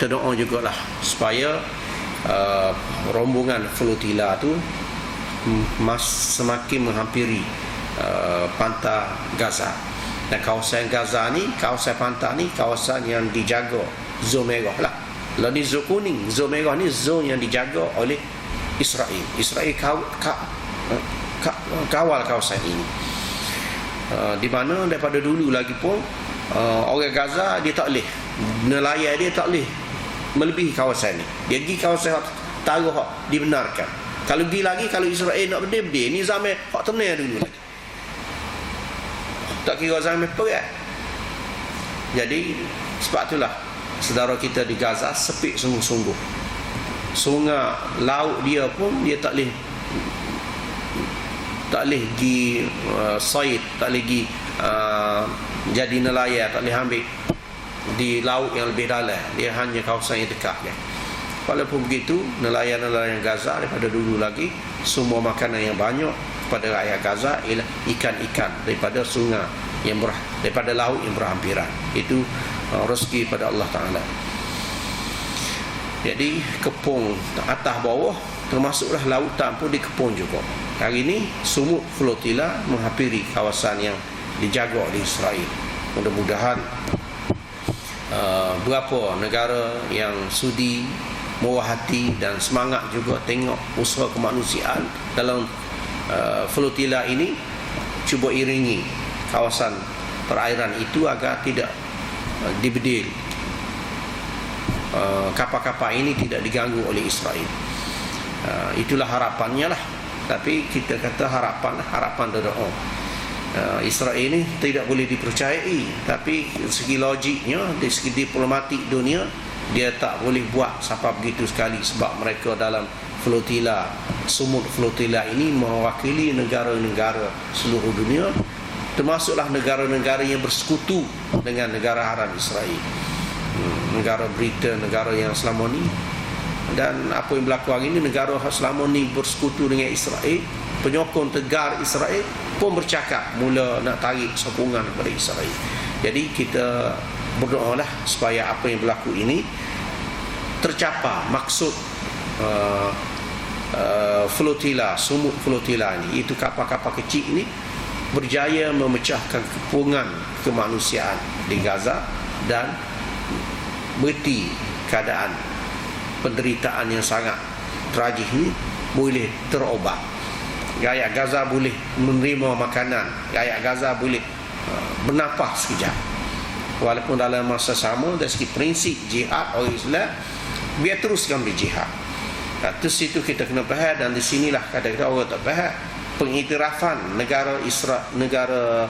kita doa jugalah supaya uh, rombongan flotila tu mas semakin menghampiri uh, pantai Gaza. Dan kawasan Gaza ni kawasan pantai ni kawasan yang dijaga zon merah lah. Lalu ni zon kuning zon merah ni zon yang dijaga oleh Israel. Israel kaw, ka, ka, kawal kawasan ini. Uh, di mana daripada dulu lagi pun uh, orang Gaza dia tak boleh nelayan dia tak boleh melebihi kawasan ni. Dia pergi kawasan taruh hak dibenarkan. Kalau pergi lagi kalau Israel nak berdiri ni zaman hak tenang dulu lagi tak kira zaman perang jadi sebab itulah saudara kita di Gaza sepik sungguh-sungguh. Sungai laut dia pun dia tak boleh tak boleh pergi uh, said tak boleh pergi uh, jadi nelayan tak boleh ambil di laut yang lebih dalam. Dia hanya kawasan yang dekat ya. walaupun begitu nelayan-nelayan Gaza daripada dulu lagi semua makanan yang banyak pada rakyat Gaza ialah ikan-ikan daripada sungai yang ber, daripada laut yang berhampiran. Itu uh, rezeki pada Allah Ta'ala. Jadi kepung atas bawah termasuklah lautan pun dikepung juga. Hari ini sumut flotila menghampiri kawasan yang dijaga oleh Israel. Mudah-mudahan uh, berapa negara yang sudi murah hati dan semangat juga tengok usaha kemanusiaan dalam uh, flotila ini cuba iringi kawasan perairan itu agar tidak uh, dibedil. Uh, kapal-kapal ini tidak diganggu oleh Israel. Uh, itulah harapannya lah. Tapi kita kata harapan harapan doa uh, Israel ini tidak boleh dipercayai. Tapi segi logiknya dari segi diplomatik dunia dia tak boleh buat sampai begitu sekali sebab mereka dalam flotila sumut flotila ini mewakili negara-negara seluruh dunia termasuklah negara-negara yang bersekutu dengan negara haram Israel. Hmm, negara Britain negara yang selama ni. Dan apa yang berlaku hari ini negara selama ni bersekutu dengan Israel penyokong tegar Israel pun bercakap mula nak tarik sokongan kepada Israel. Jadi kita berdoalah supaya apa yang berlaku ini tercapai maksud uh, uh, flotila, sumut flotila ini itu kapal-kapal kecil ini berjaya memecahkan kepungan kemanusiaan di Gaza dan berhenti keadaan penderitaan yang sangat tragis ini boleh terobat rakyat Gaza boleh menerima makanan. Rakyat Gaza boleh uh, bernafas sekejap. Walaupun dalam masa sama dari segi prinsip jihad orang Islam biar teruskan berjihad. Terus itu kita kena faham dan di sinilah kadang-kadang orang tak faham pengiktirafan negara Israel negara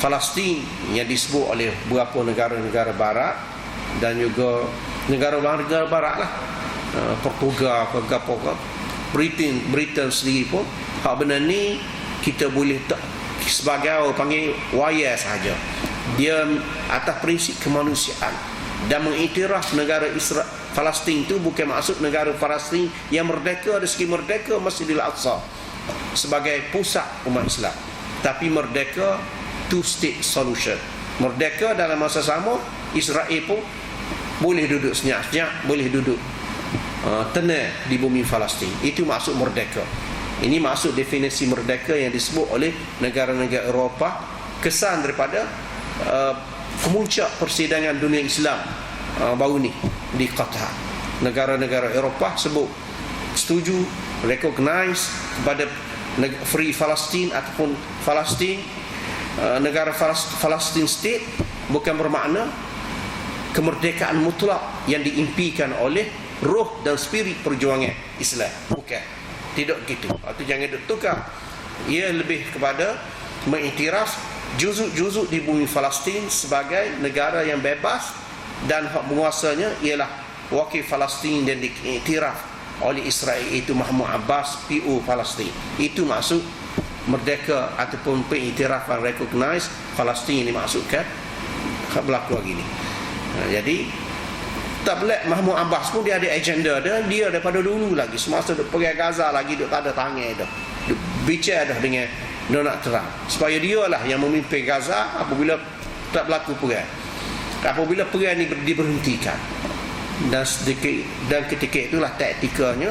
Palestin yang disebut oleh beberapa negara-negara barat dan juga negara-negara barat lah. Uh, Portugal apa Britain Britain sendiri pun hak benda ni kita boleh tak sebagai orang panggil waya sahaja. Dia atas prinsip kemanusiaan. Dan mengiktiraf negara Israel Palestin itu bukan maksud negara Palestin yang merdeka dari segi merdeka Masjidil Aqsa sebagai pusat umat Islam. Tapi merdeka two state solution. Merdeka dalam masa sama Israel pun boleh duduk senyap-senyap boleh duduk uh, tenang di bumi Palestin itu maksud merdeka ini masuk definisi merdeka yang disebut oleh negara-negara Eropah kesan daripada uh, kemuncak persidangan dunia Islam uh, baru ni di Qatar. Negara-negara Eropah sebut setuju recognize kepada free Palestine ataupun Palestin uh, negara Palestin state bukan bermakna kemerdekaan mutlak yang diimpikan oleh roh dan spirit perjuangan Islam. Bukan. Tidak gitu. Itu jangan duk tukar. Ia lebih kepada mengiktiraf juzuk-juzuk di bumi Palestin sebagai negara yang bebas dan hak menguasanya ialah wakil Palestin dan diiktiraf oleh Israel itu Mahmud Abbas PO Palestin. Itu maksud merdeka ataupun pengiktirafan recognize Palestin ini maksudkan berlaku lagi ni jadi tak belak Mahmud Abbas pun dia ada agenda dia. Dia daripada dulu lagi. Semasa dia pergi Gaza lagi dia tak ada tangan dah. Dia bicara dah dengan Donald Trump supaya dia lah yang memimpin Gaza apabila tak berlaku perang. Apabila perang ini diberhentikan. Dan sedikit dan ketika itulah taktikanya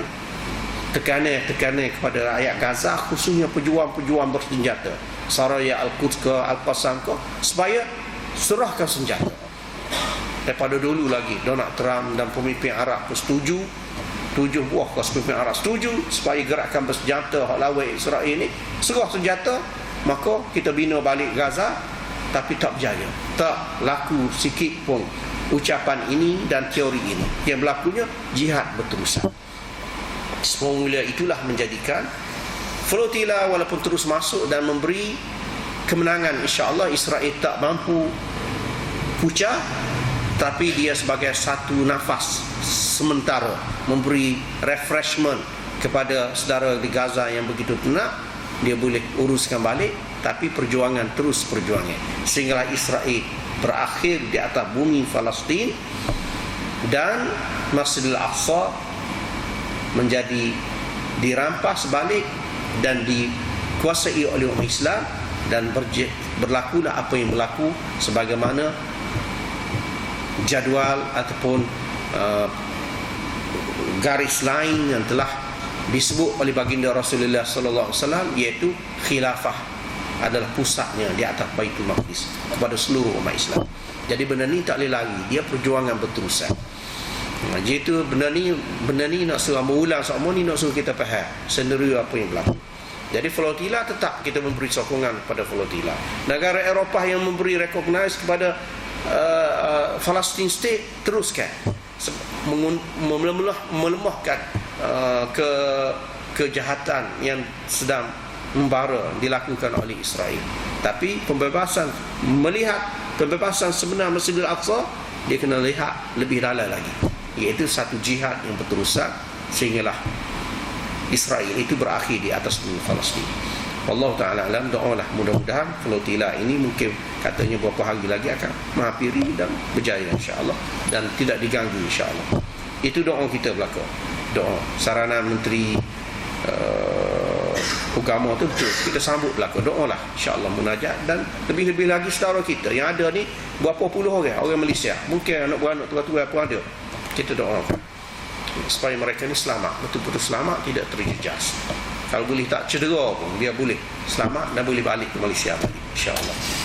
tekanan-tekanan kepada rakyat Gaza khususnya pejuang-pejuang bersenjata. Saraya Al-Quds ke Al-Qassam ke supaya serahkan senjata daripada dulu lagi Donald Trump dan pemimpin Arab pun setuju. Tujuh buah kos pemimpin Arab setuju supaya gerakan bersenjata hak lawan Israel ini serah senjata. Maka kita bina balik Gaza tapi tak berjaya. Tak laku sikit pun ucapan ini dan teori ini. Yang berlakunya jihad berterusan. Semula itulah menjadikan flotilla walaupun terus masuk dan memberi kemenangan insyaAllah Israel tak mampu pucah tapi dia sebagai satu nafas sementara memberi refreshment kepada saudara di Gaza yang begitu tenang dia boleh uruskan balik tapi perjuangan terus perjuangan sehinggalah Israel berakhir di atas bumi Palestin dan Masjidil Aqsa menjadi dirampas balik dan dikuasai oleh umat Islam dan berlakulah apa yang berlaku sebagaimana jadual ataupun uh, garis lain yang telah disebut oleh baginda Rasulullah sallallahu alaihi wasallam iaitu khilafah adalah pusatnya di atas Baitul Maqdis kepada seluruh umat Islam. Jadi benda ni tak boleh lari, dia perjuangan berterusan. Nah, jadi itu benda ni benda ni nak suruh mengulang semua ni nak suruh kita faham senario apa yang berlaku. Jadi flotilla tetap kita memberi sokongan pada flotilla. Negara Eropah yang memberi recognize kepada uh, Palestine state teruskan melemahkan uh, ke kejahatan yang sedang membara dilakukan oleh Israel. Tapi pembebasan melihat pembebasan sebenar Masjidil Aqsa dia kena lihat lebih dalam lagi. Iaitu satu jihad yang berterusan sehinggalah Israel itu berakhir di atas bumi Palestin. Allah Ta'ala alam doalah. Mudah-mudahan flotilla ini mungkin katanya beberapa hari lagi akan menghampiri dan berjaya insyaAllah. Dan tidak diganggu insyaAllah. Itu doa kita belakang doa. Sarana menteri uh, agama tu betul. Kita sambut belaka. Doa lah insyaAllah munajat dan lebih-lebih lagi saudara kita yang ada ni berapa puluh orang orang Malaysia. Mungkin anak buah anak tua-tua pun ada. Kita doakan supaya mereka ni selamat. Betul-betul selamat tidak terjejas kalau boleh tak cedera pun dia boleh. Selamat dan boleh balik ke Malaysia. Balik insyaAllah